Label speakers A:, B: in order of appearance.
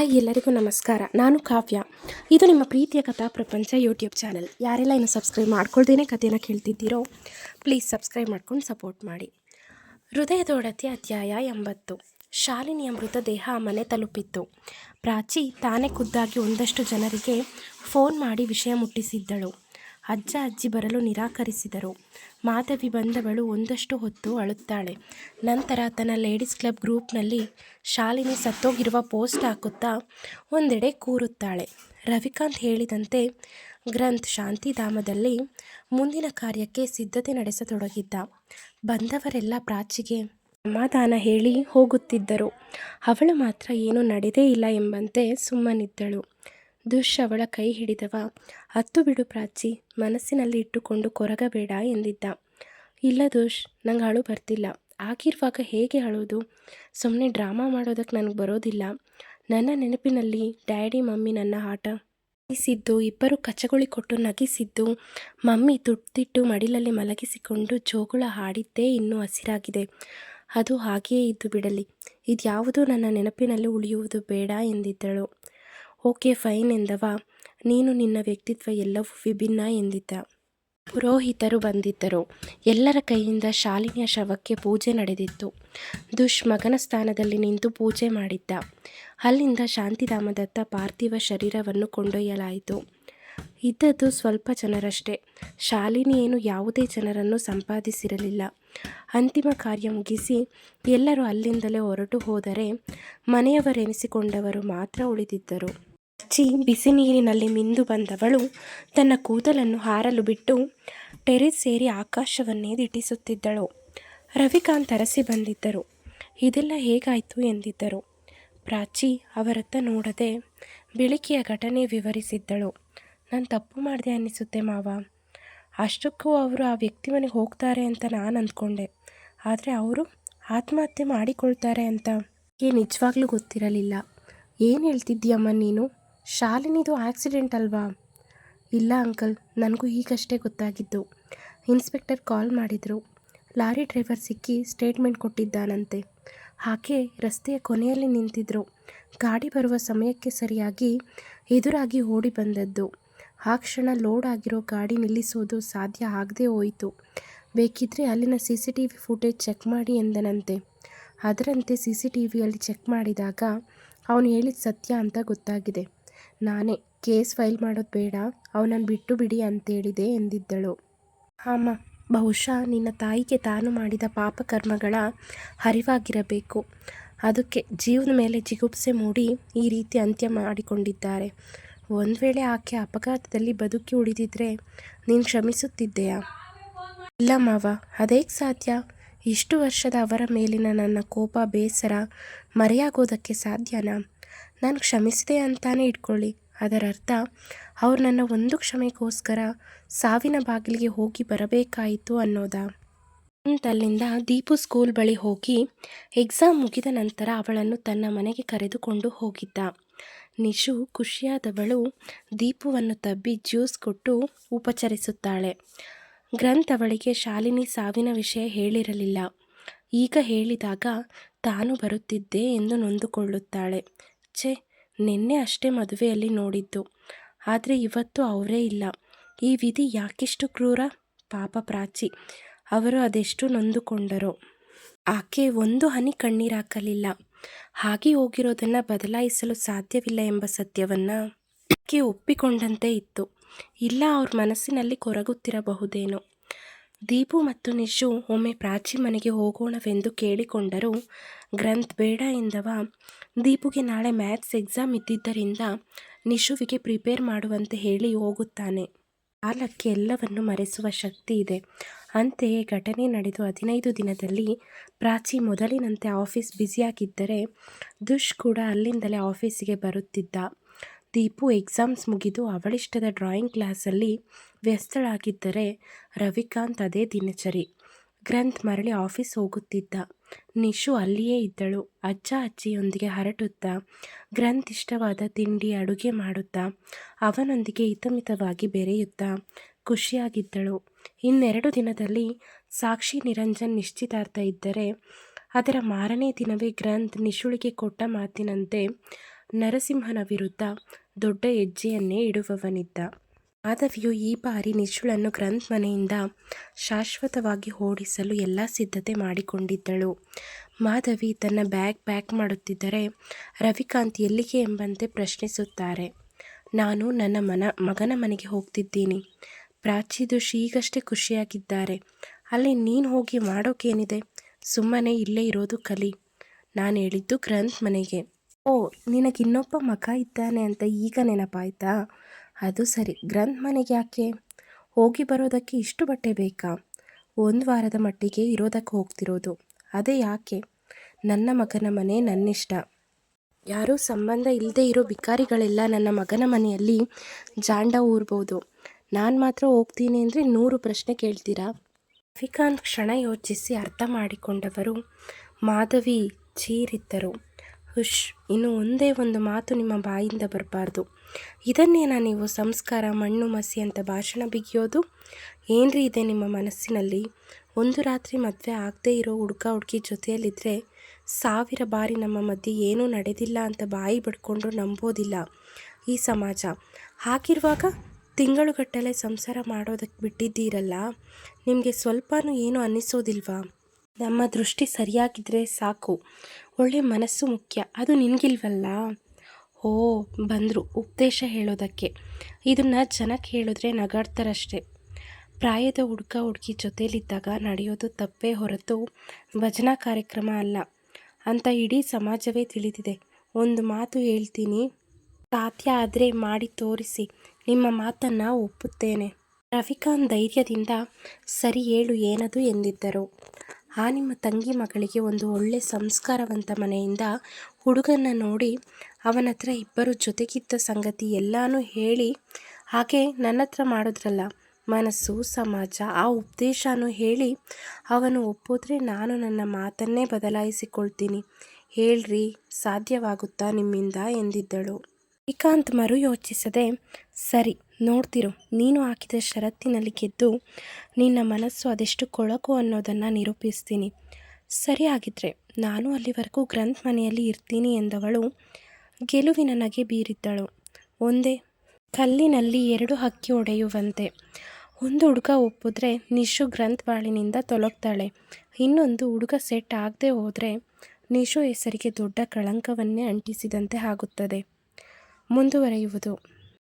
A: Hi ಎಲ್ಲರಿಗೂ ನಮಸ್ಕಾರ. ನಾನು ಕಾವ್ಯ. ಇದು ನಿಮ್ಮ ಪ್ರೀತಿಯ ಕಥಾ ಪ್ರಪಂಚ ಯೂಟ್ಯೂಬ್ ಚಾನಲ್. ಯಾರೆಲ್ಲ ಇನ್ನು ಸಬ್ಸ್ಕ್ರೈಬ್ ಮಾಡ್ಕೊಳ್ದೇನೆ ಕಥೆನ ಕೇಳ್ತಿದ್ದೀರೋ ಪ್ಲೀಸ್ ಸಬ್ಸ್ಕ್ರೈಬ್ ಮಾಡ್ಕೊಂಡು ಸಪೋರ್ಟ್ ಮಾಡಿ. ಹೃದಯದೊಡತಿ ಅಧ್ಯಾಯ ಎಂಬತ್ತು. ಶಾಲಿನಿಯ ಮೃತದೇಹ ಮನೆ ತಲುಪಿತ್ತು. ಪ್ರಾಚಿ ತಾನೇ ಖುದ್ದಾಗಿ ಒಂದಷ್ಟು ಜನರಿಗೆ ಫೋನ್ ಮಾಡಿ ವಿಷಯ ಮುಟ್ಟಿಸಿದ್ದಳು. ಅಜ್ಜ ಅಜ್ಜಿ ಬರಲು ನಿರಾಕರಿಸಿದರು. ಮಾಧವಿ ಬಂದವಳು ಒಂದಷ್ಟು ಹೊತ್ತು ಅಳುತ್ತಾಳೆ. ನಂತರ ತನ್ನ ಲೇಡೀಸ್ ಕ್ಲಬ್ ಗ್ರೂಪ್ನಲ್ಲಿ ಶಾಲಿನಿ ಸತ್ತೋಗಿರುವ ಪೋಸ್ಟ್ ಹಾಕುತ್ತಾ ಒಂದೆಡೆ ಕೂರುತ್ತಾಳೆ. ರವಿಕಾಂತ್ ಹೇಳಿದಂತೆ, ಗ್ರಂಥ್ ಶಾಂತಿಧಾಮದಲ್ಲಿ ಮುಂದಿನ ಕಾರ್ಯಕ್ಕೆ ಸಿದ್ಧತೆ ನಡೆಸತೊಡಗಿದ್ದ. ಬಂದವರೆಲ್ಲ ಪ್ರಾಚಿಗೆ ಸಮಾಧಾನ ಹೇಳಿ ಹೋಗುತ್ತಿದ್ದರು. ಅವಳು ಮಾತ್ರ ಏನೂ ನಡೆದೇ ಇಲ್ಲ ಎಂಬಂತೆ ಸುಮ್ಮನಿದ್ದಳು. ದುಷ್ ಅವಳ ಕೈ ಹಿಡಿದವ. ಹತ್ತು ಬಿಡು ಪ್ರಾಚಿ, ಮನಸ್ಸಿನಲ್ಲಿ ಇಟ್ಟುಕೊಂಡು ಕೊರಗಬೇಡ ಎಂದಿದ್ದ. ಇಲ್ಲ ದುಶ್ ನಂಗೆ ಅಳು ಬರ್ತಿಲ್ಲ. ಆಗಿರುವಾಗ ಹೇಗೆ ಅಳೋದು? ಸುಮ್ಮನೆ ಡ್ರಾಮಾ ಮಾಡೋದಕ್ಕೆ ನನಗೆ ಬರೋದಿಲ್ಲ. ನನ್ನ ನೆನಪಿನಲ್ಲಿ ಡ್ಯಾಡಿ, ಮಮ್ಮಿ ನನ್ನ ಆಟ ನಗಿಸಿದ್ದು ಇಬ್ಬರು ಕಚಗುಳಿ ಕೊಟ್ಟು ನಗಿಸಿದ್ದು, ಮಮ್ಮಿ ತುಟ್ಟಿಟ್ಟು ಮಡಿಲಲ್ಲಿ ಮಲಗಿಸಿಕೊಂಡು ಜೋಗುಳ ಹಾಡಿದ್ದೇ ಇನ್ನೂ ಹಸಿರಾಗಿದೆ. ಅದು ಹಾಗೆಯೇ ಇದ್ದು ಬಿಡಲಿ. ಇದ್ಯಾವುದೂ ನನ್ನ ನೆನಪಿನಲ್ಲಿ ಉಳಿಯುವುದು ಬೇಡ ಎಂದಿದ್ದಳು. Okay, fine ಎಂದವ. ನೀನು ನಿನ್ನ ವ್ಯಕ್ತಿತ್ವ ಎಲ್ಲವೂ ವಿಭಿನ್ನ ಎಂದಿದ್ದ. ಪುರೋಹಿತರು ಬಂದಿದ್ದರು. ಎಲ್ಲರ ಕೈಯಿಂದ ಶಾಲಿನಿಯ ಶವಕ್ಕೆ ಪೂಜೆ ನಡೆದಿತ್ತು. ದುಷ್ಮಗನ ಸ್ಥಾನದಲ್ಲಿ ನಿಂತು ಪೂಜೆ ಮಾಡಿದ್ದ. ಅಲ್ಲಿಂದ ಶಾಂತಿಧಾಮದತ್ತ ಪಾರ್ಥಿವ ಶರೀರವನ್ನು ಕೊಂಡೊಯ್ಯಲಾಯಿತು. ಇದ್ದದ್ದು ಸ್ವಲ್ಪ ಜನರಷ್ಟೇ. ಶಾಲಿನಿಯೇನು ಯಾವುದೇ ಜನರನ್ನು ಸಂಪಾದಿಸಿರಲಿಲ್ಲ. ಅಂತಿಮ ಕಾರ್ಯ ಮುಗಿಸಿ ಎಲ್ಲರೂ ಅಲ್ಲಿಂದಲೇ ಹೊರಟು ಹೋದರೆ ಮನೆಯವರೆನಿಸಿಕೊಂಡವರು ಮಾತ್ರ ಉಳಿದಿದ್ದರು. ಅಜ್ಜಿ ಬಿಸಿ ನೀರಿನಲ್ಲಿ ಮಿಂದು ಬಂದವಳು ತನ್ನ ಕೂದಲನ್ನು ಹಾರಲು ಬಿಟ್ಟು ಟೆರೆಸ್ ಸೇರಿ ಆಕಾಶವನ್ನೇ ದಿಟ್ಟಿಸುತ್ತಿದ್ದಳು. ರವಿಕಾಂತ್ ಅರಸಿ ಬಂದಿದ್ದರು. ಇದೆಲ್ಲ ಹೇಗಾಯಿತು ಎಂದಿದ್ದರು. ಪ್ರಾಚಿ ಅವರತ್ತ ನೋಡದೆ ಬೆಳಿಗ್ಗೆಯ ಘಟನೆ ವಿವರಿಸಿದ್ದಳು. ನಾನು ತಪ್ಪು ಮಾಡಿದೆ ಅನ್ನಿಸುತ್ತೆ ಮಾವ. ಅಷ್ಟಕ್ಕೂ ಅವರು ಆ ವ್ಯಕ್ತಿ ಮನೆಗೆ ಹೋಗ್ತಾರೆ ಅಂತ ನಾನು ಅಂದ್ಕೊಂಡೆ. ಆದರೆ ಅವರು ಆತ್ಮಹತ್ಯೆ ಮಾಡಿಕೊಳ್ತಾರೆ ಅಂತ. ಏ, ನಿಜವಾಗ್ಲೂ ಗೊತ್ತಿರಲಿಲ್ಲ. ಏನು ಹೇಳ್ತಿದ್ದೀಯಮ್ಮ ನೀನು? ಶಾಲಿನಿದು ಆಕ್ಸಿಡೆಂಟ್ ಅಲ್ವಾ? ಇಲ್ಲ ಅಂಕಲ್, ನನಗೂ ಈಗಷ್ಟೇ ಗೊತ್ತಾಗಿದ್ದು. ಇನ್ಸ್ಪೆಕ್ಟರ್ ಕಾಲ್ ಮಾಡಿದರು. ಲಾರಿ ಡ್ರೈವರ್ ಸಿಕ್ಕಿ ಸ್ಟೇಟ್ಮೆಂಟ್ ಕೊಟ್ಟಿದ್ದಾನಂತೆ. ಹಾಗೆ ರಸ್ತೆಯ ಕೊನೆಯಲ್ಲಿ ನಿಂತಿದ್ರು. ಗಾಡಿ ಬರುವ ಸಮಯಕ್ಕೆ ಸರಿಯಾಗಿ ಎದುರಾಗಿ ಓಡಿ ಬಂದದ್ದು. ಆ ಕ್ಷಣ ಲೋಡ್ ಆಗಿರೋ ಗಾಡಿ ನಿಲ್ಲಿಸೋದು ಸಾಧ್ಯ ಆಗದೆ ಹೋಯಿತು. ಬೇಕಿದ್ರೆ ಅಲ್ಲಿನ C C T V footage check ಮಾಡಿ ಎಂದನಂತೆ. ಅದರಂತೆ ಸಿ ಸಿ ಟಿ ವಿಯಲ್ಲಿ ಚೆಕ್ ಮಾಡಿದಾಗ ಅವನು ಹೇಳಿದ ಸತ್ಯ ಅಂತ ಗೊತ್ತಾಗಿದೆ. ನಾನೇ, ಕೇಸ್ ಫೈಲ್ ಮಾಡೋದು ಬೇಡ ಅವನನ್ನು ಬಿಟ್ಟು ಬಿಡಿ ಅಂತೇಳಿದೆ ಎಂದಿದ್ದಳು. ಅಮ್ಮ ಬಹುಶಃ ನಿನ್ನ ತಾಯಿಗೆ ತಾನು ಮಾಡಿದ ಪಾಪಕರ್ಮಗಳ ಹರಿವಾಗಿರಬೇಕು. ಅದಕ್ಕೆ ಜೀವನ ಮೇಲೆ ಜಿಗುಪ್ಸೆ ಮೂಡಿ ಈ ರೀತಿ ಅಂತ್ಯ ಮಾಡಿಕೊಂಡಿದ್ದಾರೆ. ಒಂದು ವೇಳೆ ಆಕೆ ಅಪಘಾತದಲ್ಲಿ ಬದುಕಿ ಉಳಿದಿದ್ರೆ ನೀನು ಕ್ಷಮಿಸುತ್ತಿದ್ದೆಯಾ? ಇಲ್ಲ ಮಾವ ಅದೇಗೆ ಸಾಧ್ಯ? ಇಷ್ಟು ವರ್ಷದ ಅವರ ಮೇಲಿನ ನನ್ನ ಕೋಪ, ಬೇಸರ ಮರೆಯಾಗೋದಕ್ಕೆ ಸಾಧ್ಯನಾ? ನಾನು ಕ್ಷಮಿಸಿದೆ ಅಂತಾನೆ ಇಟ್ಕೊಳ್ಳಿ. ಅದರರ್ಥ ಅವ್ರು ನನ್ನ ಒಂದು ಕ್ಷಮೆಗೋಸ್ಕರ ಸಾವಿನ ಬಾಗಿಲಿಗೆ ಹೋಗಿ ಬರಬೇಕಾಯಿತು ಅನ್ನೋದಾ. ಅಲ್ಲಿಂದ ದೀಪು ಸ್ಕೂಲ್ ಬಳಿ ಹೋಗಿ ಎಕ್ಸಾಮ್ ಮುಗಿದ ನಂತರ ಅವಳನ್ನು ತನ್ನ ಮನೆಗೆ ಕರೆದುಕೊಂಡು ಹೋಗಿದ್ದ. ನಿಶು ಖುಷಿಯಾದವಳು ದೀಪುವನ್ನು ತಬ್ಬಿ ಜ್ಯೂಸ್ ಕೊಟ್ಟು ಉಪಚರಿಸುತ್ತಾಳೆ. ಗ್ರಂಥ್ ಅವಳಿಗೆ ಶಾಲಿನಿ ಸಾವಿನ ವಿಷಯ ಹೇಳಿರಲಿಲ್ಲ. ಈಗ ಹೇಳಿದಾಗ ತಾನು ಬರುತ್ತಿದ್ದೆ ಎಂದು ನೊಂದುಕೊಳ್ಳುತ್ತಾಳೆ. ಛೆ ನಿನ್ನೆ ಅಷ್ಟೇ ಮದುವೆಯಲ್ಲಿ ನೋಡಿದ್ದು. ಆದರೆ ಇವತ್ತು ಅವರೇ ಇಲ್ಲ. ಈ ವಿಧಿ ಯಾಕಿಷ್ಟು ಕ್ರೂರ? ಪಾಪ ಪ್ರಾಚಿ. ಅವರು ಅದೆಷ್ಟು ನೊಂದುಕೊಂಡರು. ಆಕೆ ಒಂದು ಹನಿ ಕಣ್ಣೀರಾಕಲಿಲ್ಲ. ಹಾಗೆ ಹೋಗಿರೋದನ್ನು ಬದಲಾಯಿಸಲು ಸಾಧ್ಯವಿಲ್ಲ ಎಂಬ ಸತ್ಯವನ್ನು ಆಕೆ ಒಪ್ಪಿಕೊಂಡಂತೆ ಇತ್ತು. ಇಲ್ಲ, ಅವ್ರ ಮನಸ್ಸಿನಲ್ಲಿ ಕೊರಗುತ್ತಿರಬಹುದೇನೋ. ದೀಪು ಮತ್ತು ನಿಶು ಒಮ್ಮೆ ಪ್ರಾಚಿ ಮನೆಗೆ ಹೋಗೋಣವೆಂದು ಕೇಳಿಕೊಂಡರು ಗ್ರಂಥ್ ಬೇಡ ಎಂದವ. ದೀಪುಗೆ ನಾಳೆ ಮ್ಯಾಥ್ಸ್ ಎಕ್ಸಾಮ್ ಇದ್ದಿದ್ದರಿಂದ ನಿಶುವಿಗೆ ಪ್ರಿಪೇರ್ ಮಾಡುವಂತೆ ಹೇಳಿ ಹೋಗುತ್ತಾನೆ. ಕಾಲಕ್ಕೆ ಎಲ್ಲವನ್ನು ಮರೆಸುವ ಶಕ್ತಿ ಇದೆ. ಅಂತೆಯೇ ಘಟನೆ ನಡೆದು ಹದಿನೈದು ದಿನದಲ್ಲಿ ಪ್ರಾಚಿ ಮೊದಲಿನಂತೆ ಆಫೀಸ್ ಬ್ಯುಸಿಯಾಗಿದ್ದರೆ ದುಷ್ ಕೂಡ ಅಲ್ಲಿಂದಲೇ ಆಫೀಸಿಗೆ ಬರುತ್ತಿದ್ದ. ದೀಪು ಎಕ್ಸಾಮ್ಸ್ ಮುಗಿದು ಅವಳಿಷ್ಟದ ಡ್ರಾಯಿಂಗ್ ಕ್ಲಾಸಲ್ಲಿ ವ್ಯಸ್ತಳಾಗಿದ್ದರೆ ರವಿಕಾಂತ್ ಅದೇ ದಿನಚರಿ. ಗ್ರಂಥ್ ಮರಳಿ ಆಫೀಸ್ ಹೋಗುತ್ತಿದ್ದ. ನಿಶು ಅಲ್ಲಿಯೇ ಇದ್ದಳು. ಅಜ್ಜ ಅಜ್ಜಿಯೊಂದಿಗೆ ಹರಟುತ್ತಾ, ಗ್ರಂಥ್ ಇಷ್ಟವಾದ ತಿಂಡಿ ಅಡುಗೆ ಮಾಡುತ್ತಾ, ಅವನೊಂದಿಗೆ ಹಿತಮಿತವಾಗಿ ಬೆರೆಯುತ್ತಾ ಖುಷಿಯಾಗಿದ್ದಳು. ಇನ್ನೆರಡು ದಿನದಲ್ಲಿ ಸಾಕ್ಷಿ ನಿರಂಜನ್ ನಿಶ್ಚಿತಾರ್ಥ ಇದ್ದರೆ ಅದರ ಮಾರನೇ ದಿನವೇ ಗ್ರಂಥ್ ನಿಶುಳಿಗೆ ಕೊಟ್ಟ ಮಾತಿನಂತೆ ನರಸಿಂಹನ ವಿರುದ್ಧ ದೊಡ್ಡ ಹೆಜ್ಜೆಯನ್ನೇ ಇಡುವವನಿದ್ದ. ಮಾಧವಿಯು ಈ ಬಾರಿ ನಿಶ್ಚಳನ್ನು ಗ್ರಂಥ್ ಮನೆಯಿಂದ ಶಾಶ್ವತವಾಗಿ ಓಡಿಸಲು ಎಲ್ಲ ಸಿದ್ಧತೆ ಮಾಡಿಕೊಂಡಿದ್ದಳು. ಮಾಧವಿ ತನ್ನ ಬ್ಯಾಗ್ ಪ್ಯಾಕ್ ಮಾಡುತ್ತಿದ್ದರೆ ರವಿಕಾಂತ್ ಎಲ್ಲಿಗೆ ಎಂಬಂತೆ ಪ್ರಶ್ನಿಸುತ್ತಾರೆ. ನಾನು ನನ್ನ ಮನ, ಮಗನ ಮನೆಗೆ ಹೋಗ್ತಿದ್ದೀನಿ. ಪ್ರಾಚಿದು ಈಗಷ್ಟೇ ಖುಷಿಯಾಗಿದ್ದಾರೆ. ಅಲ್ಲಿ ನೀನು ಹೋಗಿ ಮಾಡೋಕೇನಿದೆ? ಸುಮ್ಮನೆ ಇಲ್ಲೇ ಇರೋದು ಕಲಿ. ನಾನು ಹೇಳಿದ್ದು ಗ್ರಂಥ್ ಮನೆಗೆ ಓ ನಿನಗಿನ್ನೊಬ್ಬ ಮಗ ಇದ್ದಾನೆ ಅಂತ ಈಗ ನೆನಪಾಯ್ತಾ? ಅದು ಸರಿ. ಗ್ರಂಥ್ ಮನೆಗೆ ಯಾಕೆ? ಹೋಗಿ ಬರೋದಕ್ಕೆ ಇಷ್ಟು ಬಟ್ಟೆ ಬೇಕಾ? ಒಂದು ವಾರದ ಮಟ್ಟಿಗೆ ಇರೋದಕ್ಕೆ ಹೋಗ್ತಿರೋದು. ಅದೇ ಯಾಕೆ? ನನ್ನ ಮಗನ ಮನೆ ನನ್ನಿಷ್ಟ. ಯಾರೂ ಸಂಬಂಧ ಇಲ್ಲದೆ ಇರೋ ಭಿಕಾರಿಗಳೆಲ್ಲ ನನ್ನ ಮಗನ ಮನೆಯಲ್ಲಿ ಜಾಂಡ ಊರ್ಬೋದು. ನಾನು ಮಾತ್ರ ಹೋಗ್ತೀನಿ ಅಂದರೆ ನೂರು ಪ್ರಶ್ನೆ ಕೇಳ್ತೀರಾ? ರಫಿಕಾಂತ್ ಕ್ಷಣ ಯೋಚಿಸಿ ಅರ್ಥ ಮಾಡಿಕೊಂಡವರು ಮಾಧವಿ ಚೀರಿದ್ದರು. ಹುಷ್, ಇನ್ನು ಒಂದೇ ಒಂದು ಮಾತು ನಿಮ್ಮ ಬಾಯಿಂದ ಬರಬಾರ್ದು. ಇದನ್ನೇನಾ ನೀವು ಸಂಸ್ಕಾರ, ಮಣ್ಣು, ಮಸಿ ಅಂತ ಭಾಷಣ ಬಿಗಿಯೋದು. ಏನ್ರಿ ಇದೆ ನಿಮ್ಮ ಮನಸ್ಸಿನಲ್ಲಿ? ಒಂದು ರಾತ್ರಿ ಮದುವೆ ಆಗದೇ ಇರೋ ಹುಡುಗ, ಹುಡುಗಿ ಜೊತೆಯಲ್ಲಿದ್ದರೆ ಸಾವಿರ ಬಾರಿ ನಮ್ಮ ಮಧ್ಯೆ ಏನೂ ನಡೆದಿಲ್ಲ ಅಂತ ಬಾಯಿ ಬಡ್ಕೊಂಡ್ರು ನಂಬೋದಿಲ್ಲ ಈ ಸಮಾಜ. ಹಾಗಿರುವಾಗ ತಿಂಗಳುಗಟ್ಟಲೆ ಸಂಸಾರ ಮಾಡೋದಕ್ಕೆ ಬಿಟ್ಟಿದ್ದೀರಲ್ಲ, ನಿಮಗೆ ಸ್ವಲ್ಪನೂ ಏನೂ ಅನ್ನಿಸೋದಿಲ್ವಾ? ನಮ್ಮ ದೃಷ್ಟಿ ಸರಿಯಾಗಿದ್ದರೆ ಸಾಕು. ಒಳ್ಳೆ ಮನಸ್ಸು ಮುಖ್ಯ. ಅದು ನಿನಗಿಲ್ವಲ್ಲ? ಓ ಬಂದರು ಉಪದೇಶ ಹೇಳೋದಕ್ಕೆ. ಇದನ್ನು ಜನಕ್ಕೆ ಹೇಳಿದ್ರೆ ನಗಾಡ್ತಾರಷ್ಟೇ. ಪ್ರಾಯದ ಹುಡುಗ ಹುಡುಗಿ ಜೊತೆಯಲ್ಲಿದ್ದಾಗ ನಡೆಯೋದು ತಪ್ಪೇ ಹೊರತು ಭಜನಾ ಕಾರ್ಯಕ್ರಮ ಅಲ್ಲ. ಅಂತ ಇಡೀ ಸಮಾಜವೇ ತಿಳಿದಿದೆ. ಒಂದು ಮಾತು ಹೇಳ್ತೀನಿ. ಸಾಧ್ಯ ಆದರೆ ಮಾಡಿ ತೋರಿಸಿ. ನಿಮ್ಮ ಮಾತನ್ನು ಒಪ್ಪುತ್ತೇನೆ. ರವಿಕಾಂತ್ ಧೈರ್ಯದಿಂದ ಸರಿ ಹೇಳು ಏನದು ಎಂದಿದ್ದರು. ಆ ನಿಮ್ಮ ತಂಗಿ ಮಗಳಿಗೆ ಒಂದು ಒಳ್ಳೆ ಸಂಸ್ಕಾರವಂತ ಮನೆಯಿಂದ ಹುಡುಗನ ನೋಡಿ ಅವನ ಹತ್ರ ಇಬ್ಬರು ಜೊತೆಗಿದ್ದ ಸಂಗತಿ ಎಲ್ಲನೂ ಹೇಳಿ ಹಾಗೆ ನನ್ನ ಹತ್ರ ಮಾಡಿದ್ರಲ್ಲ ಮನಸ್ಸು, ಸಮಾಜ ಆ ಉದ್ದೇಶನೂ ಹೇಳಿ ಅವನು ಒಪ್ಪಿದ್ರೆ ನಾನು ನನ್ನ ಮಾತನ್ನೇ ಬದಲಾಯಿಸಿಕೊಳ್ತೀನಿ. ಹೇಳ್ರಿ, ಸಾಧ್ಯವಾಗುತ್ತಾ ನಿಮ್ಮಿಂದ ಎಂದಿದ್ದಳು? ಶ್ರೀಕಾಂತ್ ಮರು ಯೋಚಿಸದೆ, ಸರಿ. ನೋಡ್ತಿರು, ನೀನು ಹಾಕಿದ ಷರತ್ತಿನಲ್ಲಿ ಗೆದ್ದು ನಿನ್ನ ಮನಸ್ಸು ಅದೆಷ್ಟು ಕೊಳಕು ಅನ್ನೋದನ್ನು ನಿರೂಪಿಸ್ತೀನಿ. ಸರಿ ಆಗಿದ್ರೆ ನಾನು ಅಲ್ಲಿವರೆಗೂ ಗ್ರಂಥ್ ಮನೆಯಲ್ಲಿ ಇರ್ತೀನಿ ಎಂದವಳು ಗೆಲುವಿನ ನಗೆ ಬೀರಿದ್ದಳು. ಒಂದೇ, ಕಲ್ಲಿನಲ್ಲಿ ಎರಡು ಹಕ್ಕಿ ಒಡೆಯುವಂತೆ. ಒಂದು ಹುಡುಗ ಒಪ್ಪಿದ್ರೆ ನಿಶು ಗ್ರಂಥವಾಳಿನಿಂದ ತೊಲಗ್ತಾಳೆ. ಇನ್ನೊಂದು ಹುಡುಗ ಸೆಟ್ ಆಗದೆ ಹೋದರೆ ನಿಶು ಹೆಸರಿಗೆ ದೊಡ್ಡ ಕಳಂಕವನ್ನೇ ಅಂಟಿಸಿದಂತೆ ಆಗುತ್ತದೆ. ಮುಂದುವರೆಯುವುದು.